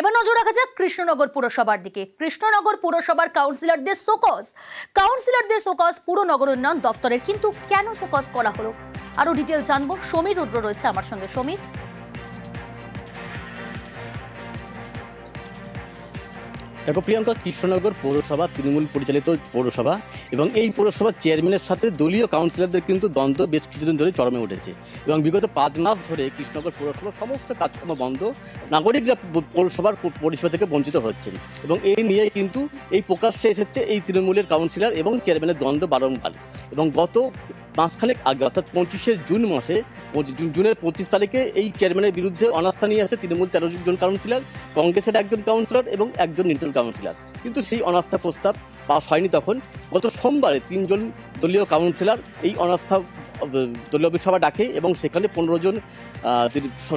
এবার নজর রাখা যাক কৃষ্ণনগর পুরসভার দিকে। কৃষ্ণনগর পুরসভার কাউন্সিলরদের সোকস কাউন্সিলরদের সোকস পুরো নগর উন্নয়ন দপ্তরের। কিন্তু কেন সোকস করা হলো? আরও ডিটেল জানব। সমীর রুদ্র রয়েছে আমার সঙ্গে। সমীর? প্রিয়াঙ্কা, কৃষ্ণনগর পৌরসভা, তৃণমূল পরিচালিত পৌরসভা এবং এই পৌরসভার চেয়ারম্যানের সাথে দলীয় কাউন্সিলরদের কিন্তু দ্বন্দ্ব বেশ কিছুদিন ধরে চরমে উঠেছে। এবং বিগত পাঁচ মাস ধরে কৃষ্ণনগর পৌরসভার সমস্ত কাজকর্ম বন্ধ, নাগরিকরা পৌরসভার পরিষেবা থেকে বঞ্চিত হচ্ছেন। এবং এই নিয়ে কিন্তু এই প্রকাশ্যে এসেছে এই তৃণমূলের কাউন্সিলর এবং চেয়ারম্যানের দ্বন্দ্ব বারংবার। এবং গত মাসখানেক আগে, অর্থাৎ পঁচিশে জুন মাসে জুন- জুনের পঁচিশ তারিখে এই চেয়ারম্যানের বিরুদ্ধে অনাস্থা নিয়ে আসে তৃণমূল তেরো জন কাউন্সিলর, কংগ্রেসের একজন কাউন্সিলর এবং একজন নির্দল কাউন্সিলর কিন্তু সেই অনাস্থা প্রস্তাব পাস হয়নি তখন। গত সোমবারে তিনজন দলীয় কাউন্সিলর এই অনাস্থা, দলীয় সভা ডাকে এবং সেখানে পনেরো জন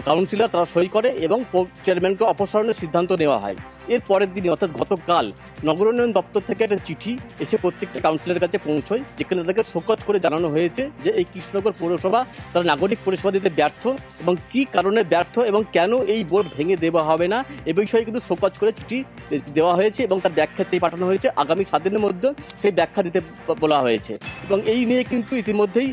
কাউন্সিলর তারা সই করে এবং চেয়ারম্যানকে অপসারণের সিদ্ধান্ত নেওয়া হয়। এর পরের দিনে অর্থাৎ গতকাল, নগর উন্নয়ন দপ্তর থেকে একটা চিঠি এসে প্রত্যেকটা কাউন্সিলের কাছে পৌঁছয়, যেখানে তাদেরকে শোকত করে জানানো হয়েছে যে এই কৃষ্ণনগর পৌরসভা তারা নাগরিক পরিষেবা দিতে ব্যর্থ এবং কি কারণে ব্যর্থ এবং কেন এই বোর্ড ভেঙে দেওয়া হবে না, এ বিষয়ে কিন্তু শোকজ করে চিঠি দেওয়া হয়েছে এবং তার ব্যাখ্যা চেয়ে পাঠানো হয়েছে। আগামী সাত দিনের মধ্যে সেই ব্যাখ্যা দিতে বলা হয়েছে। এবং এই নিয়ে কিন্তু ইতিমধ্যেই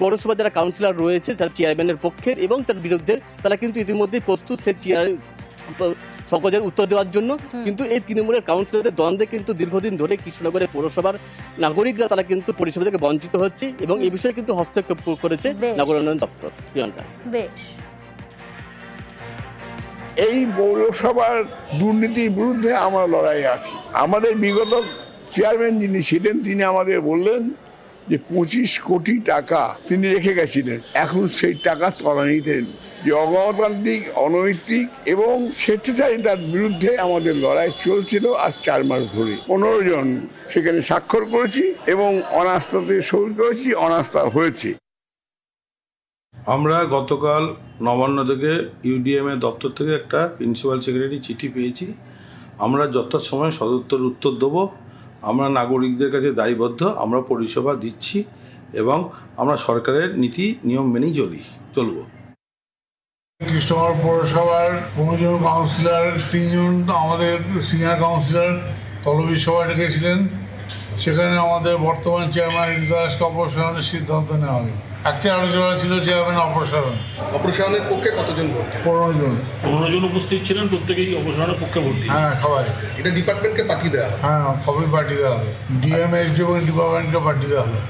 পৌরসভা যারা কাউন্সিলর রয়েছে, যারা চেয়ারম্যানের পক্ষের এবং তার বিরুদ্ধে তারা কিন্তু ইতিমধ্যেই প্রস্তুত। সে চেয়ার সকলের উত্তর দেওয়ার জন্য। কিন্তু এই তৃণমূলের কাউন্সিলরদের দ্বন্দ্বে কিন্তু দীর্ঘদিন ধরে কৃষ্ণনগরের পৌরসভার নাগরিকরা তারা কিন্তু পরিষেবা থেকে বঞ্চিত হচ্ছে এবং এই বিষয়ে কিন্তু হস্তক্ষেপ করেছে। নগর উন্নয়ন দপ্তর প্রিয়াঙ্কা। বেশ। এই পৌরসভার দুর্নীতির বিরুদ্ধে আমরা লড়াই আছি। আমাদের বিগত চেয়ারম্যান যিনি ছিলেন তিনি আমাদের বললেন যে পঁচিশ কোটি টাকা তিনি রেখে গেছিলেন। এখন সেই টাকা তলানিতে যে অগণতান্ত্রিক, অনৈতিক এবং স্বেচ্ছাচারিতার বিরুদ্ধে আমাদের লড়াই চলছিল আজ চার মাস ধরে। পনেরো জন সেখানে স্বাক্ষর করেছি এবং অনাস্থাতে সই করেছি, অনাস্থা হয়েছে। আমরা গতকাল নবান্ন থেকে ইউডিএম এর দপ্তর থেকে একটা প্রিন্সিপাল সেক্রেটারি চিঠি পেয়েছি। আমরা যথাসময়ে সদুত্তর উত্তর দেবো। আমরা নাগরিকদের কাছে দায়বদ্ধ, আমরা পরিষেবা দিচ্ছি এবং আমরা সরকারের নীতি, নিয়ম মেনেই চলি, চলব। কৃষ্ণগর পৌরসভার পনেরোজন কাউন্সিলর, তিনজন আমাদের সিনিয়র কাউন্সিলর তলবি সভায় ডেকেছিলেন সেখানে আমাদের বর্তমান চেয়ারম্যান দাসকে অপসারণের সিদ্ধান্ত নেওয়া হয় একটি আলোচনা ছিল চেয়ারম্যান অপসারণ। অপসারণের পক্ষে কতজন ভোট পনেরো জন। পনেরো জন উপস্থিত ছিলেন প্রত্যেকেই অপসারণের পক্ষে ভোট হ্যাঁ সবাই। এটা ডিপার্টমেন্টকে পাঠিয়ে দেওয়া হ্যাঁ সবই পাঠিয়ে দেওয়া হবে ডিএমএসডি এবং ডিপার্টমেন্টকে পাঠিয়ে দেওয়া হবে